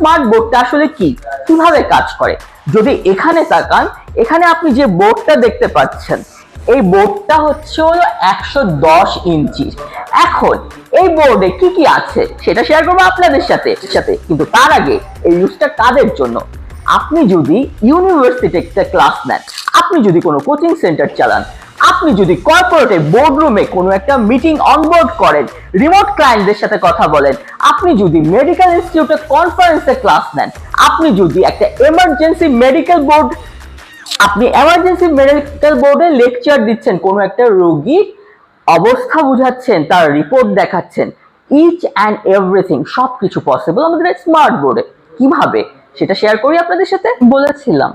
Smart বোর্ডটা আসলে কি? কীভাবে কাজ করে? যদি এখানে তাকান, এখানে আপনি যে বোর্ডটা দেখতে পাচ্ছেন, এই বোর্ডটা হচ্ছে হলো একশো দশ ইঞ্চির। এখন এই বোর্ডে কি কি আছে সেটা শেয়ার করব আপনাদের সাথে। সাথে কিন্তু তার আগে এই ইউজটা কাদের জন্য? আপনি যদি ইউনিভার্সিটিতে ক্লাস নেন, আপনি যদি কোনো কোচিং সেন্টার চালান আপনি যদি কর্পোরেটে বোর্ডরুমে কোনো একটা মিটিং অনবোর্ড করেন রিমোট ক্লায়েন্টদের সাথে কথা বলেন, আপনি যদি মেডিকেল ইনস্টিটিউটে কনফারেন্সে ক্লাস নেন, আপনি যদি একটা এমার্জেন্সি মেডিকেল বোর্ড আপনি এমার্জেন্সি মেডিকেল বোর্ডে লেকচার দিচ্ছেন, কোনো একটা রোগীর অবস্থা বুঝাচ্ছেন, তার রিপোর্ট দেখাচ্ছেন ইচ অ্যান্ড এভরিথিং সব কিছু পসিবল আমাদের স্মার্ট বোর্ডে কীভাবে? সেটা শেয়ার করি আপনাদের সাথে। বলেছিলাম।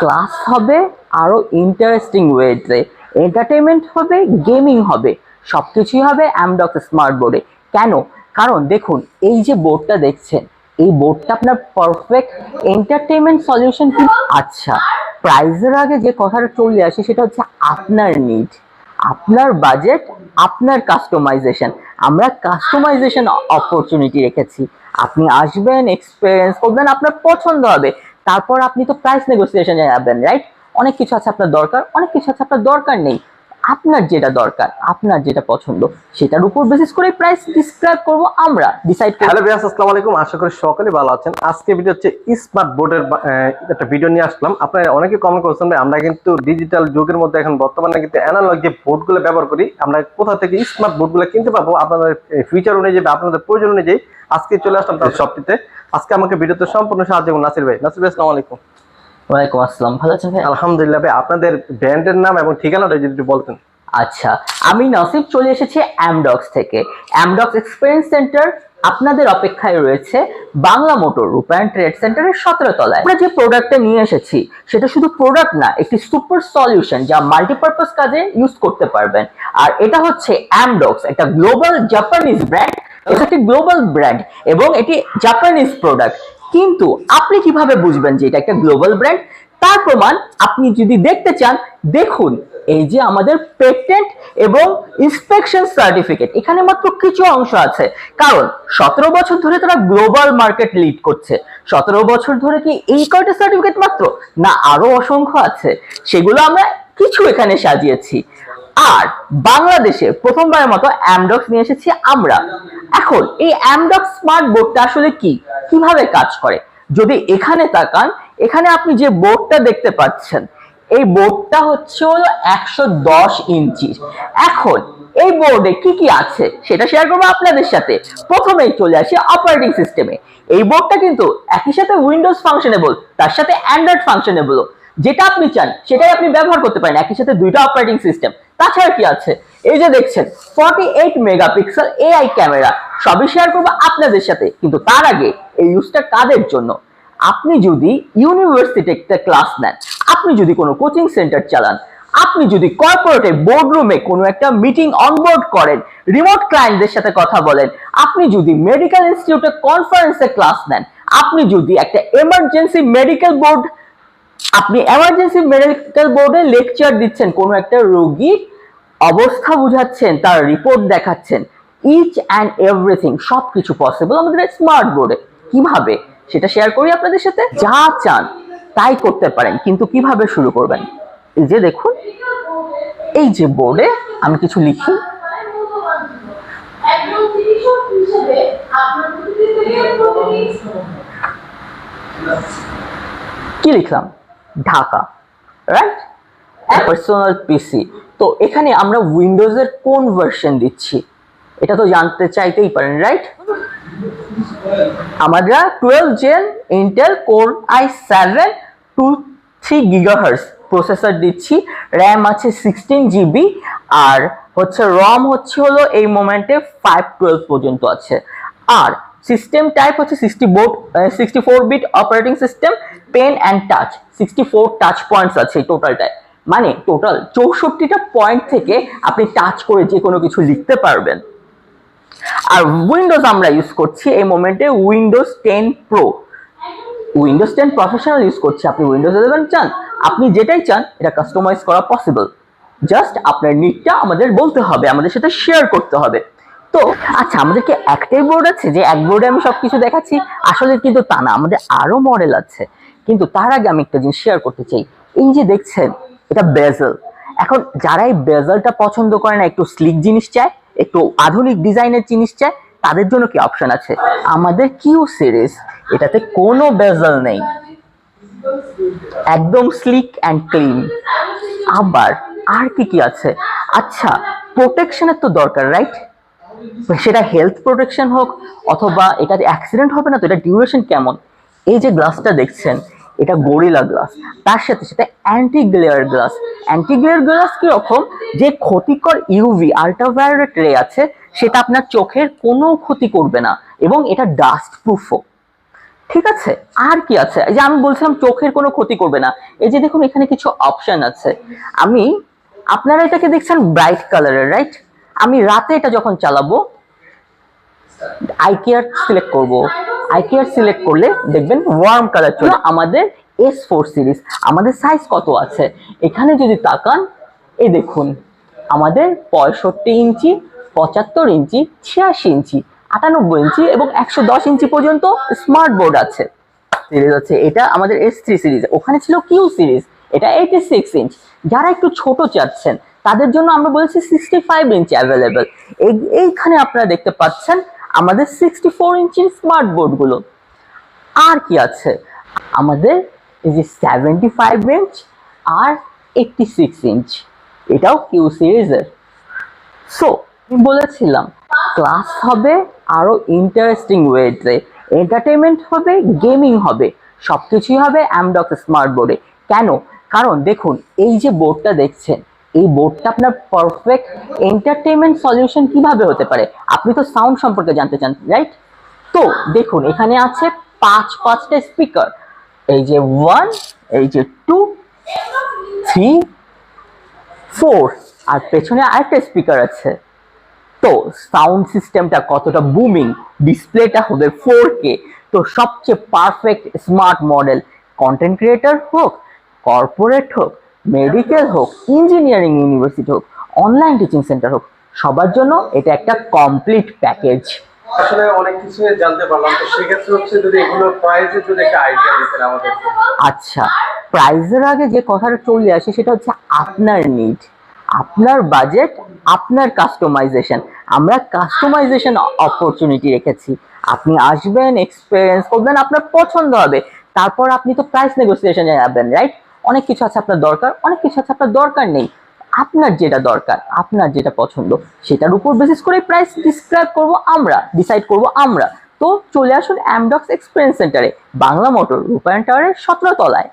ক্লাস হবে আরও ইন্টারেস্টিং ওয়েতে এন্টারটেনমেন্ট হবে গেমিং হবে, সবকিছুই হবে অ্যামডক্স স্মার্ট বোর্ডে কেন? কারণ দেখুন, এই যে বোর্ডটা দেখছেন, এই বোর্ডটা আপনার পারফেক্ট এন্টারটেনমেন্ট সলিউশন কি? আচ্ছা প্রাইজের আগে যে কথাটা চলে আসে সেটা হচ্ছে আপনার নিড আপনার বাজেট আপনার কাস্টমাইজেশন আমরা কাস্টমাইজেশন অপরচুনিটি রেখেছি। আপনি আসবেন এক্সপিরিয়েন্স করবেন, আপনার পছন্দ হবে। তারপর আপনি তো প্রাইস নেগোসিয়েশনে যাবেন রাইট অনেক কিছু আছে আপনার দরকার, অনেক কিছু আছে আপনার দরকার নেই। আপনার যেটা দরকার, আপনার যেটা পছন্দ, সেটার উপর বেসিস করে প্রাইস ডিসক্রাইব করব আমরা ডিসাইড করব। হ্যালো বিয়াস আসসালামু আলাইকুম। আশা করি সকলে ভালো আছেন। আজকে ভিডিও হচ্ছে স্মার্ট বোর্ডের একটা ভিডিও নিয়ে আসলাম। আপনারা অনেকে কমেন্ট করছেন, ভাই, আমরা কিন্তু ডিজিটাল যুগের মধ্যে এখন বর্তমানে কিন্তু অ্যানালগ যে বোর্ডগুলো ব্যবহার করি, আমরা কোথা থেকে স্মার্ট বোর্ডগুলো কিনতে পারব, আপনাদের ফিচার অনুযায়ী বা আপনাদের প্রয়োজন অনুযায়ী আজকে চলে আসলাম তার শপটিতে আজকে আমাকে ভিডিওতে সম্পূর্ণ সাহায্য করুন নাসির ভাই। নাসির ভাই, আসসালামু আলাইকুম। ওয়ালাইকুম আসসালাম। ভালো আছেন ভাই? আলহামদুলিল্লাহ ভাই আপনাদের ব্র্যান্ডের নাম এবং ঠিকানাটা যদি একটু বলতেন। আচ্ছা আমি নসিব চলে এসেছি অ্যামডক্স থেকে। অ্যামডক্স এক্সপিরিয়েন্স সেন্টার আপনাদের অপেক্ষায় রয়েছে বাংলা মোটর রূপায়ণ ট্রেড সেন্টারের সতেরো তলায়। আমরা যে প্রোডাক্টটা নিয়ে এসেছি সেটা শুধু প্রোডাক্ট না একটি সুপার সলিউশন যা মাল্টিপারপাস কাজে ইউজ করতে পারবেন। আর এটা হচ্ছে অ্যামডক্স একটা গ্লোবাল জাপানিজ ব্র্যান্ড এটা একটি গ্লোবাল ব্র্যান্ড এবং এটি জাপানিজ প্রোডাক্ট কিন্তু আপনি কীভাবে বুঝবেন যে এটা একটা গ্লোবাল ব্র্যান্ড তার প্রমাণ আপনি যদি দেখতে চান, দেখুন এই যে আমাদের পেটেন্ট এবং ইন্সপেকশন সার্টিফিকেট এখানে মাত্র কিছু অংশ আছে। কারণ সতেরো বছর ধরে তারা গ্লোবাল মার্কেট লিড করছে। সতেরো বছর ধরে কি এই কয়টা সার্টিফিকেট মাত্র? না, আরও অসংখ্য আছে। সেগুলো আমরা কিছু এখানে সাজিয়েছি। আর বাংলাদেশে প্রথমবারের মতো অ্যামডক্স নিয়ে এসেছি আমরা। এখন এই অ্যামডক্স স্মার্ট বোর্ডটা আসলে কি? কীভাবে কাজ করে? যদি এখানে তাকান, এখানে আপনি যে বোর্ডটা দেখতে পাচ্ছেন, এই বোর্ডটা হচ্ছে হলো একশো দশ ইঞ্চি এখন এই বোর্ডে কি কি আছে সেটা শেয়ার করব আপনাদের সাথে। প্রথমেই চলে আসি অপারেটিং সিস্টেমে এই বোর্ডটা কিন্তু একই সাথে উইন্ডোজ ফাংশনেবল তার সাথে অ্যান্ড্রয়েড ফাংশনেবল যেটা আপনি চান, সেটাই আপনি ব্যবহার করতে পারেন। একই সাথে দুইটা অপারেটিং সিস্টেম তাছাড়া কি আছে? এই যে দেখছেন forty eight megapixel AI camera সবই শেয়ার করব আপনাদের সাথে, কিন্তু তার আগে এই ইউজটা কাদের জন্য? আপনি যদি ইউনিভার্সিটিতে ক্লাস নেন, আপনি যদি কোনো কোচিং সেন্টার চালান, আপনি যদি কর্পোরেটে বোর্ডরুমে কোনো একটা মিটিং অনবোর্ড করেন রিমোট ক্লায়েন্টদের সাথে কথা বলেন, আপনি যদি মেডিকেল ইনস্টিটিউটে কনফারেন্সে ক্লাস নেন, আপনি যদি একটা এমার্জেন্সি মেডিকেল বোর্ড আপনি এমার্জেন্সি মেডিকেল বোর্ডে লেকচার দিচ্ছেন, কোনো একটা রোগীর অবস্থা বুঝাচ্ছেন, তার রিপোর্ট দেখাচ্ছেন ইচ অ্যান্ড এভরিথিং সব কিছু পসিবল আমাদের স্মার্ট বোর্ডে কীভাবে? সেটা শেয়ার করি আপনাদের সাথে। যা চান, তাই করতে পারেন, কিন্তু কীভাবে শুরু করবেন? এই যে দেখুন, এই যে বোর্ডে আমি কিছু লিখি। কি লিখলাম? ঢাকা রাইট পার্সোনাল পিসি তো এখানে আমরা উইন্ডোজের কোন ভার্সন দিচ্ছি? এটা তো জানতে চাইতেই পারেন রাইট আমরা twelve gen Intel core i seven two three gigahertz processor দিচ্ছি। র্যাম আছে সিক্সটিন জিবি আর হচ্ছে রম হচ্ছে হলো এই মোমেন্টে ফাইভ টুয়েলভ পর্যন্ত আছে। আর সিস্টেম টাইপ হচ্ছে sixty board sixty four bit operating system pen and touch sixty four touch points আছে টোটালটায় মানে টোটাল চৌষট্টিটা পয়েন্ট থেকে আপনি টাচ করে যে কোনো কিছু লিখতে পারবেন। আর উইন্ডোজ আমরা ইউজ করছি এই মোমেন্টে Windows ten pro Windows ten professional use করছি, আপনি উইন্ডোজ ইলেভেন চান, আপনি যেটাই চান, এটা কাস্টমাইজ করা পসিবল জাস্ট আপনার নিটটা আমাদের বলতে হবে, আমাদের সাথে শেয়ার করতে হবে। তো আচ্ছা আমাদের কি একটাই বোর্ড আছে যে এক বোর্ডে আমি সবকিছু দেখাচ্ছি, আসলে কিন্তু তা না, আমাদের আরও মডেল আছে। কিন্তু তার আগে আমি একটা জিনিস শেয়ার করতে চাই। এই যে দেখছেন, এটা বেজেল এখন যারা এই বেজেলটা পছন্দ করে না, একটু স্লিক জিনিস চায়, একটু আধুনিক ডিজাইনের জিনিস চায়, তাদের জন্য কি অপশন আছে? আমাদের কিউ সিরিজ এটাতে কোনো বেজেল নেই। একদম স্লিক অ্যান্ড ক্লিন আবার, আর কি কি আছে? আচ্ছা প্রোটেকশনের তো দরকার রাইট সেটা হেলথ প্রোটেকশন হোক অথবা এটাতে অ্যাক্সিডেন্ট হবে না তো, এটা ডিউরেশন কেমন? এই যে গ্লাসটা দেখছেন, এটা গরিলা গ্লাস তার সাথে সাথে anti glare glass anti glare glass কীরকম? যে ক্ষতিকর ইউভি আল্ট্রাভায়োলেট রে আছে, সেটা আপনার চোখের কোনো ক্ষতি করবে না এবং এটা ডাস্ট প্রুফও ঠিক আছে? আর কি আছে? যে আমি বলছিলাম চোখের কোনো ক্ষতি করবে না। এই যে দেখুন এখানে কিছু অপশন আছে। আমি, আপনারা এটাকে দেখছেন ব্রাইট কালারের রাইট আমি রাতে এটা যখন চালাবো আই কেয়ার সিলেক্ট করব। আই কেয়ার সিলেক্ট করলে দেখবেন ওয়ার্ম কালার চলে আমাদের এস ফোর সিরিজ আমাদের সাইজ কত আছে? এখানে যদি তাকান এই দেখুন, আমাদের পঁয়ষট্টি ইঞ্চি, পঁচাত্তর ইঞ্চি, ছিয়াশি ইঞ্চি, আটানব্বই ইঞ্চি এবং একশো দশ ইঞ্চি পর্যন্ত স্মার্ট বোর্ড আছে। সিরিজ আছে। এটা আমাদের এস থ্রি সিরিজ ওখানে ছিল কিউ সিরিজ এটা এইটি সিক্স ইঞ্চ যারা একটু ছোট চাচ্ছেন তাদের জন্য আমরা বলছি সিক্সটি ফাইভ ইঞ্চ অ্যাভেলেবেল এইখানে আপনারা দেখতে পাচ্ছেন আমাদের সিক্সটি ফোর ইঞ্চির স্মার্ট বোর্ডগুলো আর কি আছে? আমাদের এই যে সেভেন্টি ফাইভ ইঞ্চ আর এইটটি সিক্স ইঞ্চ এটাও কিউ সিরিজের সো আমি বলেছিলাম ক্লাস হবে আরও ইন্টারেস্টিং ওয়েতে এন্টারটেনমেন্ট হবে গেমিং হবে। সব কিছুই হবে অ্যামডক্স স্মার্ট বোর্ডে কেন? কারণ দেখুন, এই যে বোর্ডটা দেখছেন এই বোর্ডটা আপনার পারফেক্ট এন্টারটেনমেন্ট সলিউশন কীভাবে হতে পারে? আপনি তো সাউন্ড সম্পর্কে জানতে চান রাইট তো দেখুন, এখানে আছে পাঁচ পাঁচটা স্পিকার এই যে ওয়ান এই যে টু থ্রি ফোর আর পেছনে আরেকটা স্পিকার আছে। তো সাউন্ড সিস্টেমটা কতটা বুমিং ডিসপ্লেটা হবে ফোর কে তো সবচেয়ে perfect smart model content creator হোক কর্পোরেট হোক মেডিকেল হোক ইঞ্জিনিয়ারিং ইউনিভার্সিটি হোক অনলাইন টিচিং সেন্টার হোক সবার জন্য এটা একটা কমপ্লিট প্যাকেজ আসলে অনেক কিছু জানতে পারলাম তো সেক্ষেত্রে হচ্ছে যদি এগুলো প্রাইসের যদি একটা আইডিয়া দিতেন আমাদেরকে আচ্ছা প্রাইজের আগে যে কথাটা চলে আসে সেটা হচ্ছে আপনার নিড আপনার বাজেট আপনার কাস্টমাইজেশন আমরা কাস্টমাইজেশন অপরচুনিটি রেখেছি। আপনি আসবেন এক্সপিরিয়েন্স করবেন আপনার পছন্দ হবে। তারপর আপনি তো প্রাইস নেগোসিয়েশন যাবেন রাইট অনেক কিছু আছে আপনার দরকার, অনেক কিছু আছে আপনার দরকার নেই। আপনার যেটা দরকার, আপনার যেটা পছন্দ, সেটার উপর বেসিস করে প্রাইস ডিসক্রাইব করব আমরা ডিসাইড করব আমরা। তো চলে আসুন অ্যামডক্স এক্সপিরিয়েন্স সেন্টারে বাংলা মোটর, রূপায়ণ টাওয়ারের সতেরো তলায়।